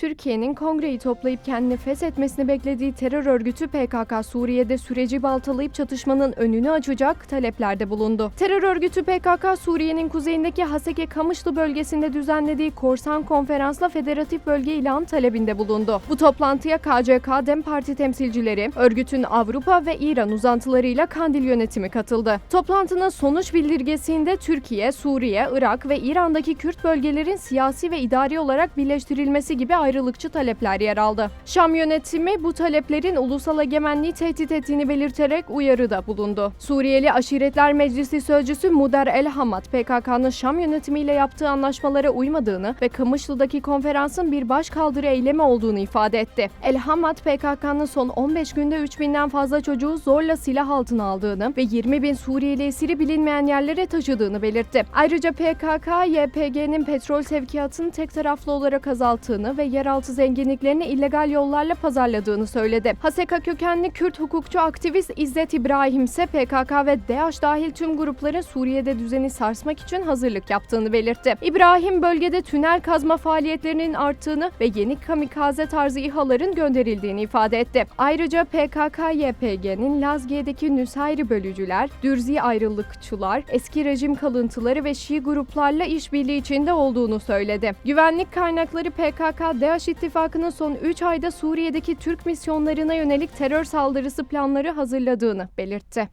Türkiye'nin kongreyi toplayıp kendini feshetmesini beklediği terör örgütü PKK Suriye'de süreci baltalayıp çatışmanın önünü açacak taleplerde bulundu. Terör örgütü PKK Suriye'nin kuzeyindeki Haseke Kamışlı bölgesinde düzenlediği korsan konferansla federatif bölge ilan talebinde bulundu. Bu toplantıya KCK Dem Parti temsilcileri, örgütün Avrupa ve İran uzantılarıyla Kandil yönetimi katıldı. Toplantının sonuç bildirgesinde Türkiye, Suriye, Irak ve İran'daki Kürt bölgelerin siyasi ve idari olarak birleştirilmesi gibi ayrılıkçı talepler yer aldı. Şam yönetimi bu taleplerin ulusal egemenliği tehdit ettiğini belirterek uyarıda bulundu. Suriyeli Aşiretler Meclisi Sözcüsü Muder El Hamad, PKK'nın Şam yönetimiyle yaptığı anlaşmalara uymadığını ve Kamışlı'daki konferansın bir başkaldırı eylemi olduğunu ifade etti. El Hamad, PKK'nın son 15 günde 3000'den fazla çocuğu zorla silah altına aldığını ve 20 bin Suriyeli esiri bilinmeyen yerlere taşıdığını belirtti. Ayrıca PKK, YPG'nin petrol sevkiyatını tek taraflı olarak azalttığını ve yeraltı zenginliklerini illegal yollarla pazarladığını söyledi. Haseka kökenli Kürt hukukçu aktivist İzzet İbrahim ise PKK ve DAEŞ dahil tüm grupların Suriye'de düzeni sarsmak için hazırlık yaptığını belirtti. İbrahim bölgede tünel kazma faaliyetlerinin arttığını ve yeni kamikaze tarzı İHA'ların gönderildiğini ifade etti. Ayrıca PKK-YPG'nin Lazgiye'deki Nusayri bölücüler, Dürzi ayrılıkçılar, eski rejim kalıntıları ve Şii gruplarla işbirliği içinde olduğunu söyledi. Güvenlik kaynakları PKK-DAEŞ ittifakının son 3 ayda Suriye'deki Türk misyonlarına yönelik terör saldırısı planları hazırladığını belirtti.